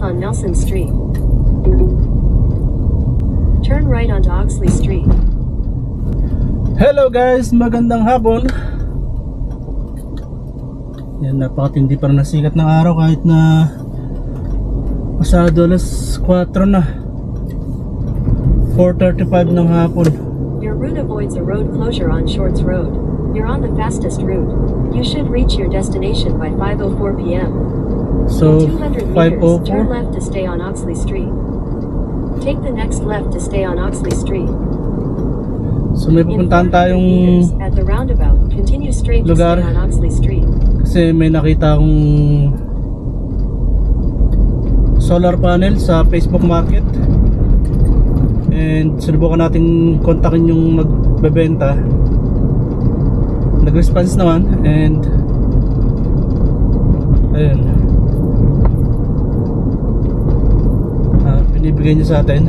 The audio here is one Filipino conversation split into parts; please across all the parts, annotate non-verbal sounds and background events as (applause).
south on Nelson Street. Turn right onto Oxley Street. Hello guys, magandang hapon. Yan, napakatindi pa ng sikat ng araw kahit na pasado alas 4 na. 4.35 ng hapon. Your route avoids a road closure on Shorts Road. You're on the fastest route. You should reach your destination by 5.04 p.m. So, In 200 meters, turn 5.04. left to stay on Oxley Street. Take the next left to stay on Oxley Street. So, may pupuntahan 400 tayong at the roundabout, continue straight lugar. on Oxley Street. kasi may nakita akong solar panel sa Facebook Market. And sinubukan nating kontakin yung magbebenta. Nag-response naman and ayun. Binibigay niya sa atin.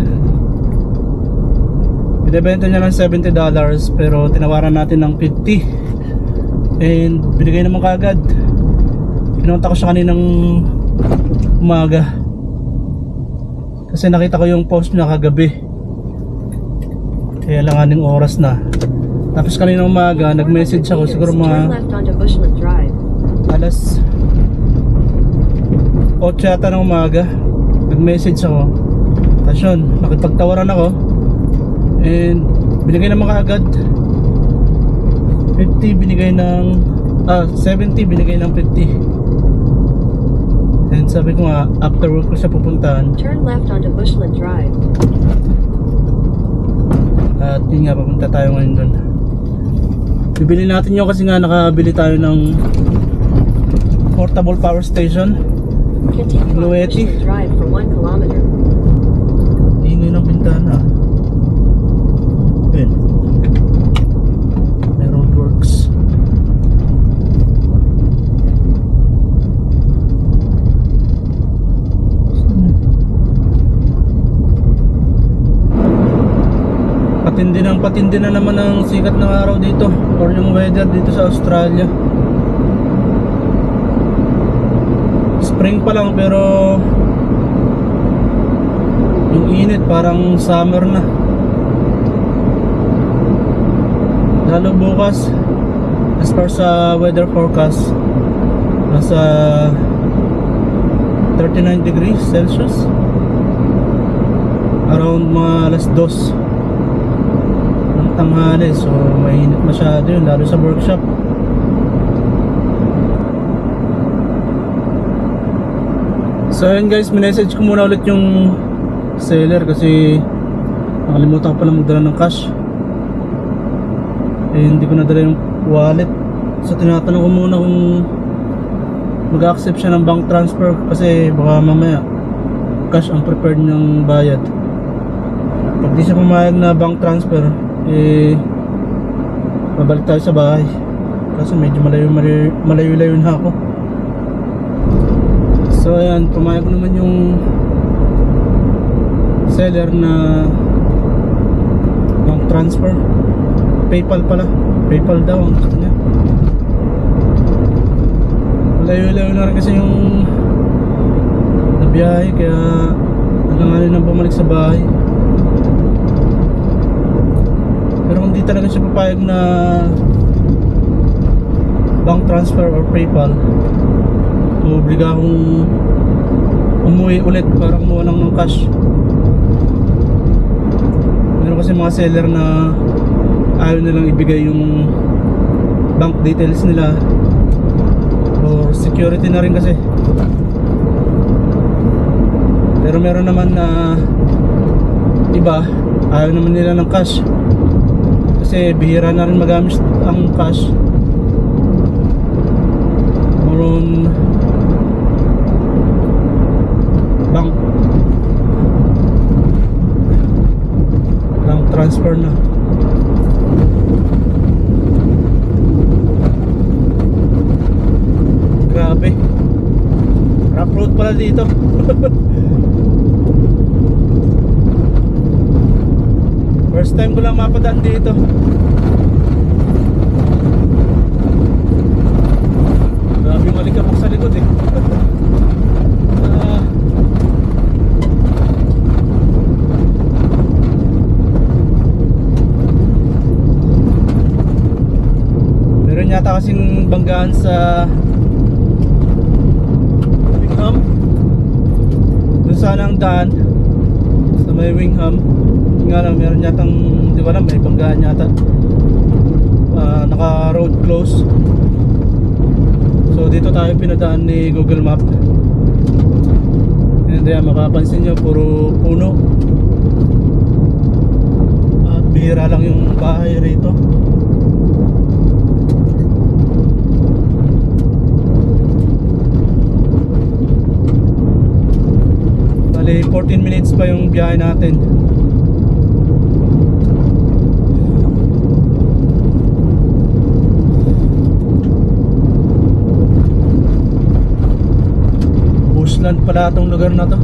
Binibenta niya ng $70 pero tinawaran natin ng 50 and binigay naman kagad. Pinunta ko siya kaninang umaga. Kasi nakita ko yung post niya kagabi. Kaya langaning oras na. Tapos kanina umaga, nag-message ako siguro mga alas 8 yata ng umaga nag-message ako tapos yun nakipagtawaran ako and binigay naman kaagad 50 binigay ng ah 70 binigay ng 50 and sabi ko nga after work ko siya pupuntahan Turn left onto Bushland Drive. at yun nga papunta tayo ngayon doon bibili natin yun kasi nga nakabili tayo ng portable power station Continue on Lueti. Bushland Drive for 1 kilometer. Ingay ng bintana. Ayun. May roadworks. Patindi ng patindi na naman ang sikat ng araw dito or yung weather dito sa Australia. Spring pa lang pero yung init parang summer na. Lalo bukas as per sa weather forecast nasa 39 degrees Celsius around mga alas 2 ng tanghali so mainit masyado yun lalo sa workshop So ayun guys, minessage ko muna ulit yung seller kasi nakalimutan ko pala magdala ng cash. Eh hindi ko nadala yung wallet. So tinatanong ko muna kung mag-accept siya ng bank transfer kasi baka mamaya cash ang prepared ng bayad. Pag di siya pumayag na bank transfer, eh babalik tayo sa bahay. Kasi medyo malayo malayo, malayo, malayo na ako. So ayan, pumayag naman yung seller na bank transfer. PayPal pala. PayPal daw ang gusto niya. Layo-layo na rin kasi yung nabiyahe kaya nalanganin na bumalik sa bahay. Pero kung di talaga siya papayag na bank transfer or PayPal, obliga akong umuwi ulit para kumuha lang ng cash. Meron kasi mga seller na ayaw nilang ibigay yung bank details nila. Or security na rin kasi. Pero meron naman na iba ayaw naman nila ng cash kasi bihira na rin magamit ang cash. Moron bank. Bank transfer na. Grabe. Rough road pala dito (laughs) First time ko lang mapadaan dito. Grabe yung alikabok sa likod eh. uh, yata kasing banggaan sa Wingham. Doon sana ang daan sa may Wingham. Nga lang, meron yatang, di ko alam, may banggaan yata. Ah, naka road close. So dito tayo pinadaan ni Google Map. And then makapansin nyo, puro puno. At bihira lang yung bahay rito. Bali, 14 minutes pa yung biyahe natin. Bushland pala itong lugar na to.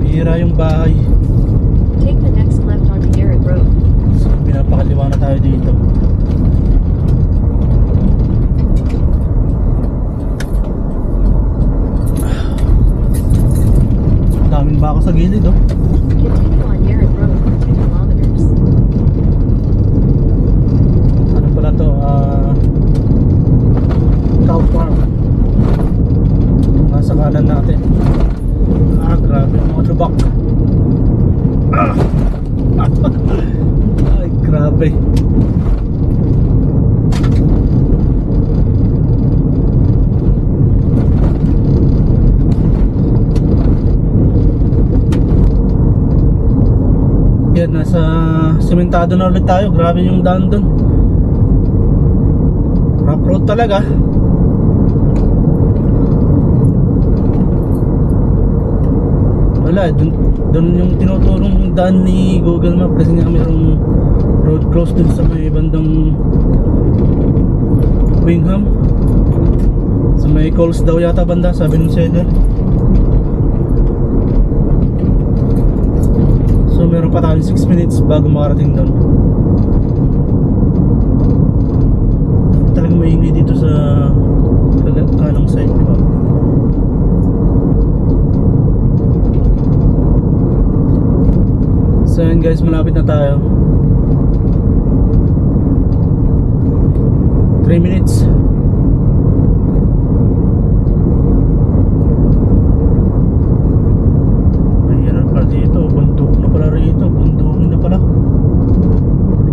Bihira yung bahay. Take the next left onto Garrett Road. So, pinapakaliwa na tayo dito. Daming baka sa gilid oh. Continue on Garrett Road for 2 kilometers. Ano pala to? Ah... cow farm. Nasa kanan natin. Ah, grabe mga lubak. Ah! Ay, grabe. Yan, nasa sementado na ulit tayo. Grabe yung daan dun. Rough road talaga. Wala, dun, dun yung tinuturong daan ni Google Map kasi nga mayroong road close dun sa may bandang Wingham. Sa may calls daw yata banda, sabi ng seller. So meron pa tayong 6 minutes bago makarating doon. Talagang maingay dito sa kanang side, ba? So yun guys, malapit na tayo. 3 minutes. Ayan pala dito, bundok na pala rito, bundukin na pala.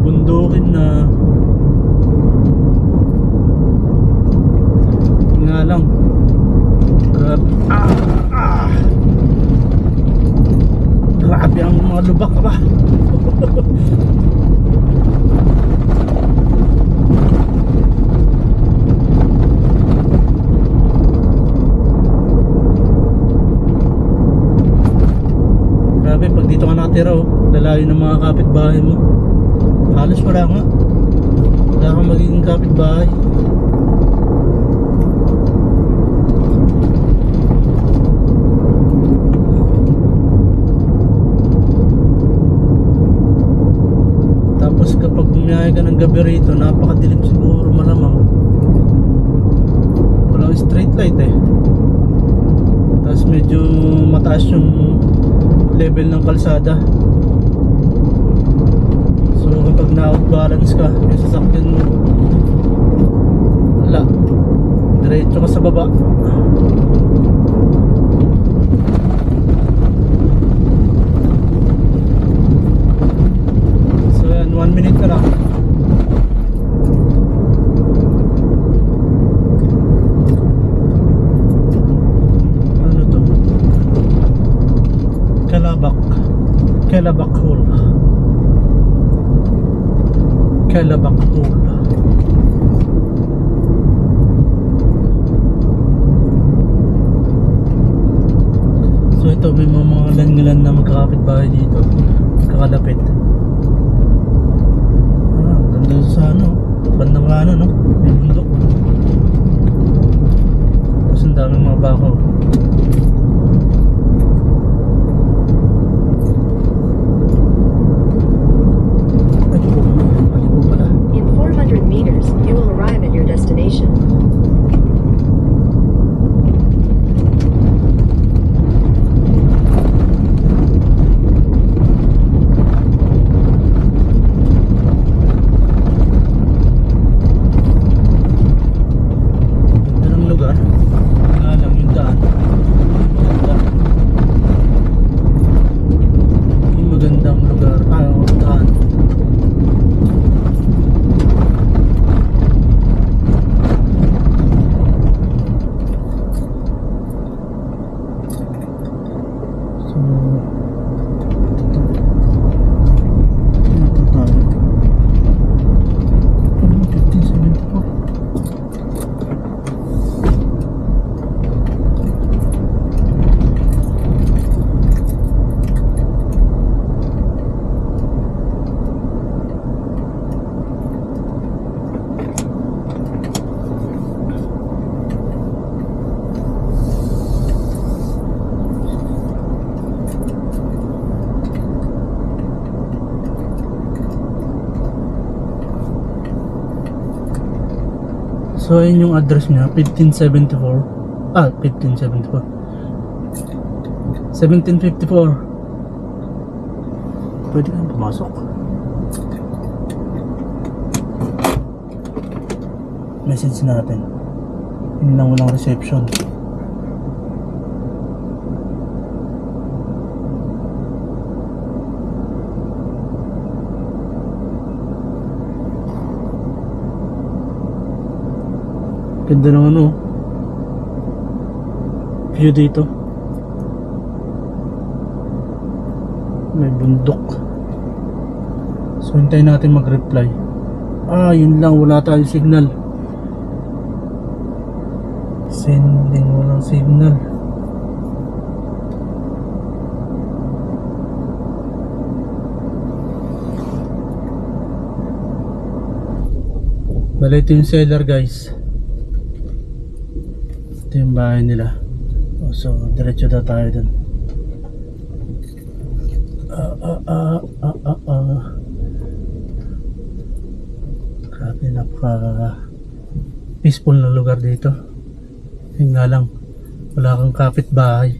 Bundukin na. Yun Nga lang. Grabe. Ah, ah. Grabe ang mga lubak ba? Grabe, pag dito ka nakatira oh, lalayo ng mga kapitbahay mo. Halos wala nga. Wala kang magiging kapitbahay. Tapos kapag bumiyahe ka ng gabi rito, napakadilim siguro malamang. Walang street light eh. Tapos medyo mataas yung level ng kalsada. So kapag na-outbalance ka, yung sasakyan mo, wala. Diretso ka sa baba. So, ayun yung address niya, 1574. Ah, 1574. 1754. Pwede kang pumasok. Message natin. Hindi na walang reception. Ganda ng ano. View dito. May bundok. So hintayin natin mag-reply. Ah, yun lang. Wala tayong signal. Sending walang signal. Bala ito yung seller guys. Ito yung bahay nila. Oh, so, diretso na tayo dun. Ah, ah, ah, ah, ah, ah. Grabe, napaka peaceful na lugar dito. Yun nga lang, wala kang kapitbahay.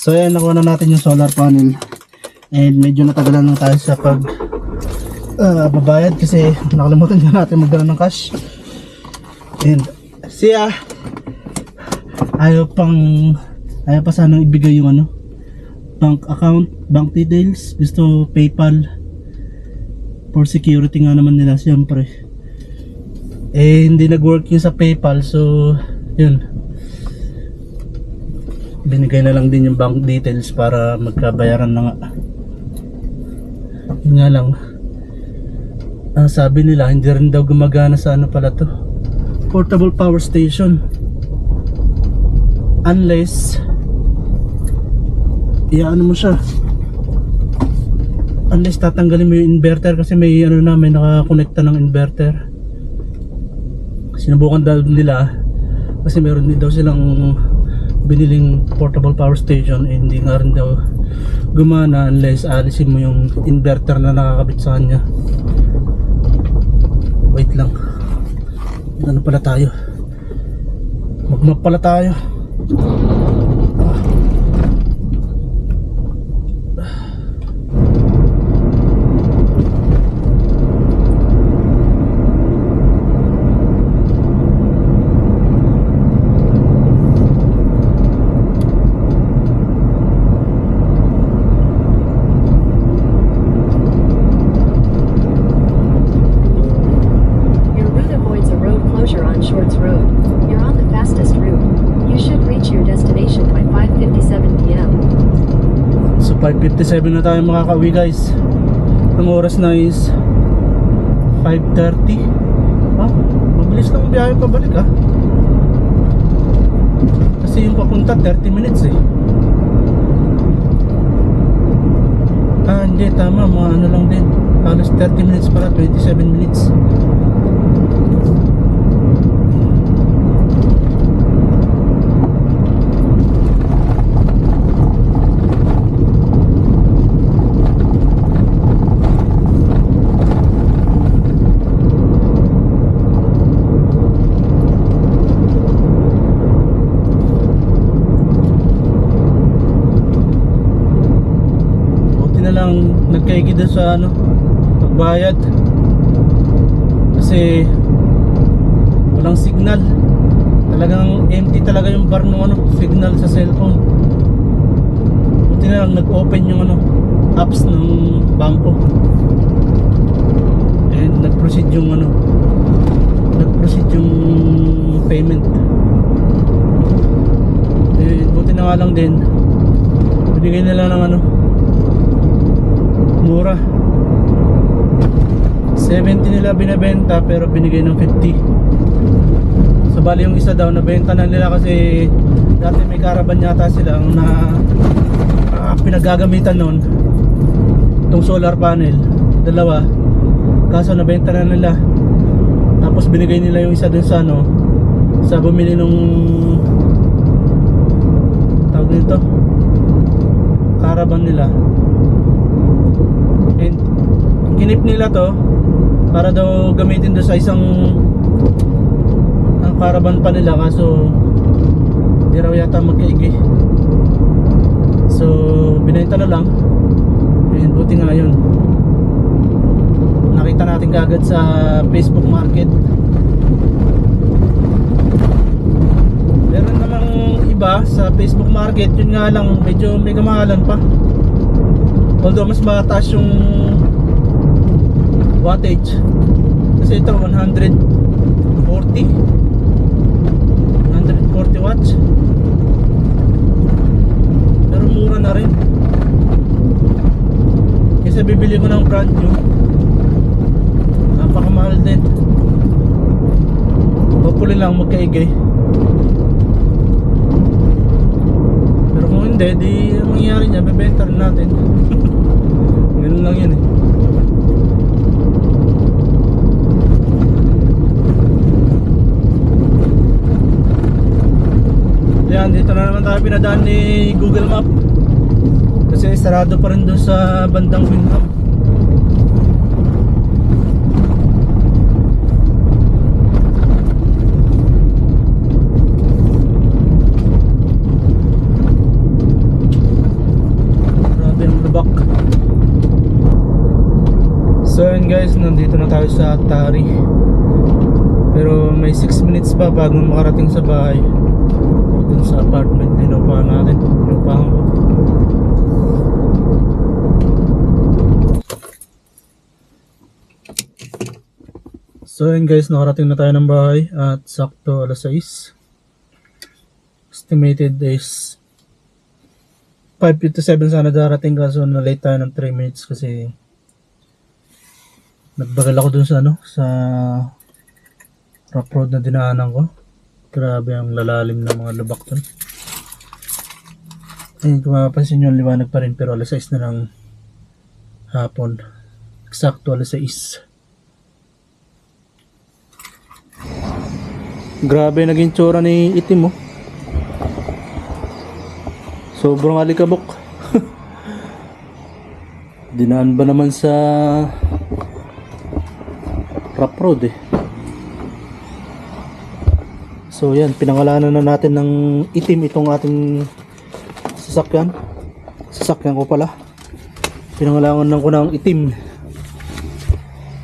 So ayan, nakuha na natin yung solar panel. And medyo natagalan lang tayo sa pag ah, babayad kasi nakalimutan (laughs) na natin magdala ng cash. And siya ayaw pang ayaw pa sanang ibigay yung ano bank account, bank details, gusto PayPal for security nga naman nila siyempre. Eh hindi nag-work yung sa PayPal so yun binigay na lang din yung bank details para magkabayaran na nga. Yun nga lang. Ang sabi nila hindi rin daw gumagana sa ano pala to. Portable power station. Unless iyaano mo siya. Unless tatanggalin mo yung inverter kasi may ano na may nakakonekta ng inverter. Sinubukan daw nila kasi meron din daw silang biniling portable power station eh, hindi nga rin daw gumana unless alisin mo yung inverter na nakakabit sa kanya. Wait lang. Ano pala tayo? Magmap pala tayo 7.57 na tayo makakauwi guys. Ang oras na is 5.30 ha? mabilis lang biyahe pabalik ha? Kasi yung papunta 30 minutes eh. Ah hindi. Tama. Mga ano lang din. Halos 30 minutes para 27 minutes. Sa ano pagbayad. Kasi walang signal. Talagang empty talaga yung bar ng ano signal sa cellphone. Buti na lang nag-open yung ano apps ng bangko. And nag-proceed yung ano nag-proceed yung payment. Eh buti na nga lang din binigay nila ng ano mura. 70 nila binebenta pero binigay ng 50 so bali yung isa daw nabenta na nila kasi dati may caravan yata silang na ah, pinagagamitan nun itong solar panel dalawa. Kaso nabenta na nila. Tapos binigay nila yung isa dun sa ano sa bumili nung tawag nito caravan nila kinip nila to para daw gamitin doon sa isang ang caravan pa nila kaso di raw yata magkaigi. So binenta na lang. And buti nga yun. Nakita natin kagad sa Facebook market. Meron namang iba sa Facebook market. Yun nga lang medyo may kamahalan pa. Although mas mataas yung wattage. Kasi ito 140 140 watts. Pero mura na rin. Kasi bibili ko ng brand new. Napakamahal din. Hopefully lang magkaigay pero kung hindi di ang mangyayari niya bebenta rin natin. (laughs) Ganun lang yun eh Yan, dito na naman tayo pinadaan ni Google Map. Kasi sarado pa rin doon sa bandang lubak. So yun guys, nandito na tayo sa Tari. Pero may 6 minutes pa bago makarating sa bahay sa apartment na inupahan natin. Inupahan ko. So yun guys nakarating na tayo ng bahay at sakto alas 6 estimated is 5.57 sana darating kaso na late tayo ng 3 minutes kasi nagbagal ako dun sa ano sa rough road na dinaanan ko Grabe ang lalalim ng mga lubak doon. Ayun, kung mapapansin nyo, liwanag pa rin pero alas 6 na ng hapon. Eksakto alas 6. Grabe naging tsura ni itim mo. Sobrang alikabok. (laughs) Dinaan ba naman sa rough road eh. So yan, pinangalanan na natin ng itim itong ating sasakyan. Sasakyan ko pala. Pinangalanan ko ng itim.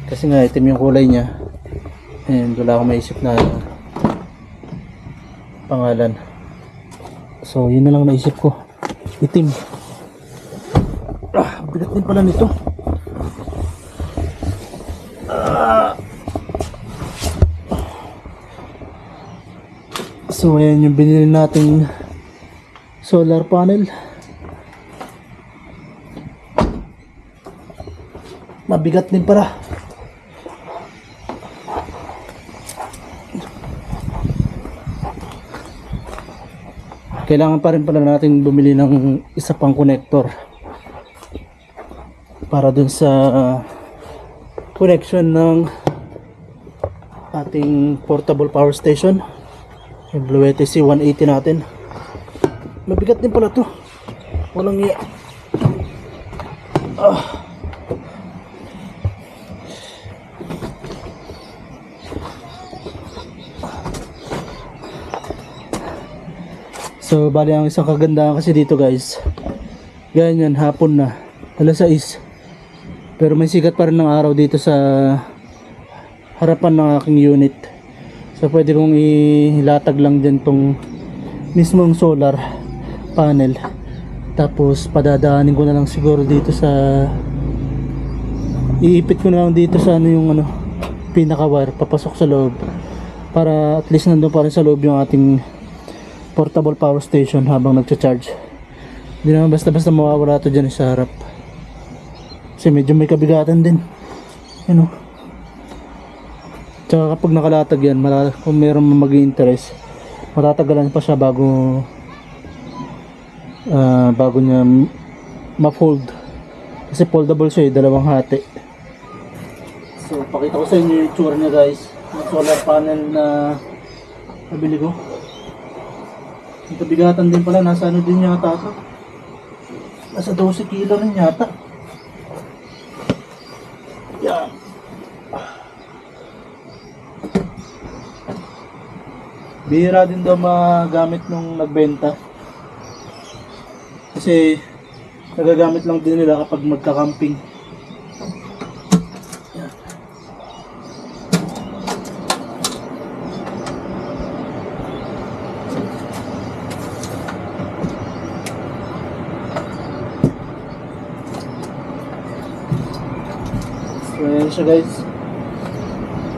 Kasi nga itim yung kulay niya. And wala akong maisip na pangalan. So yun na lang naisip ko. Itim. Ah, bigat din pala nito. So ayan yung binili nating solar panel. Mabigat din para. Kailangan pa rin pala natin bumili ng isa pang connector para dun sa connection ng ating portable power station yung Blue ETC 180 natin. Mabigat din pala to. Walang iya. Ah. so bali ang isang kagandahan kasi dito guys. Ganyan hapon na. Alas 6 pero may sikat pa rin ng araw dito sa harapan ng aking unit So pwede kong ilatag lang dyan tong mismong solar panel. Tapos padadaanin ko na lang siguro dito sa iipit ko na lang dito sa ano yung ano pinaka wire papasok sa loob para at least nandun pa rin sa loob yung ating portable power station habang nagcha-charge. Hindi naman basta-basta mawawala to dyan sa harap. Kasi medyo may kabigatan din. You know. Tsaka kapag nakalatag yan, mara, kung meron mag interest matatagalan pa siya bago ah, bago niya ma-fold. Kasi foldable siya eh, dalawang hati. So, pakita ko sa inyo yung itsura niya guys. Yung solar panel na nabili ko. Yung kabigatan din pala, nasa ano din yata ito. Nasa 12 kilo rin yata. Yan. Bihira din daw magamit nung nagbenta. Kasi nagagamit lang din nila kapag magka-camping. So ayan siya guys.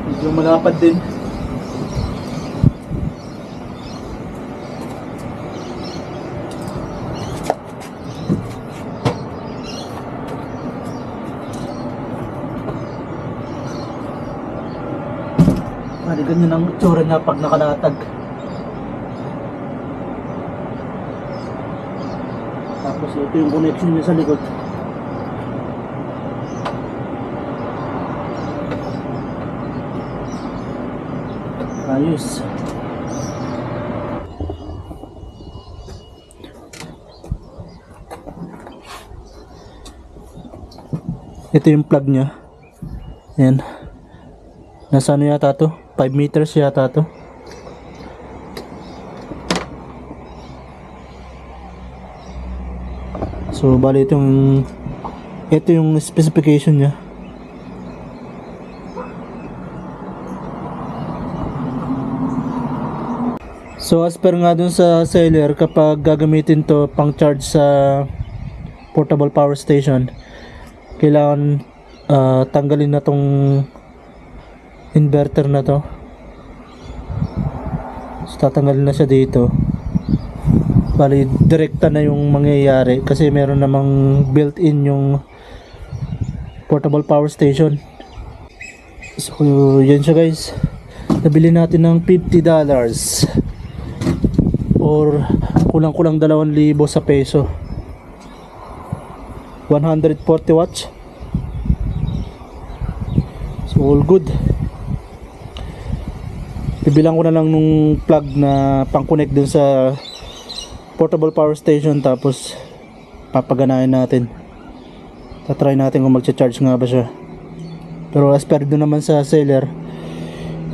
Medyo malapad din. Pari ganyan ang itsura niya pag nakalatag. Tapos ito yung connection niya sa likod. Ayos. Ito yung plug niya. Ayan. Nasa ano yata to? 5 meters yata to. So, bali itong ito yung specification niya. So, as per nga dun sa seller, kapag gagamitin to pang charge sa portable power station, kailangan ah, tanggalin na tong inverter na to. So tatanggalin na siya dito. Bali direkta na yung mangyayari kasi meron namang built in yung portable power station. So yan siya guys. Nabili natin ng 50 dollars. Or kulang kulang 2,000 sa peso. 140 watts. All good bibilang ko na lang nung plug na pang connect dun sa portable power station tapos papaganahin natin. Tatry natin kung magcha-charge nga ba siya. Pero as per doon naman sa seller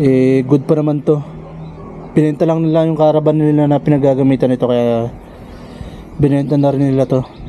eh good pa naman to. Pinenta lang nila yung caravan nila na pinagagamitan nito kaya binenta na rin nila to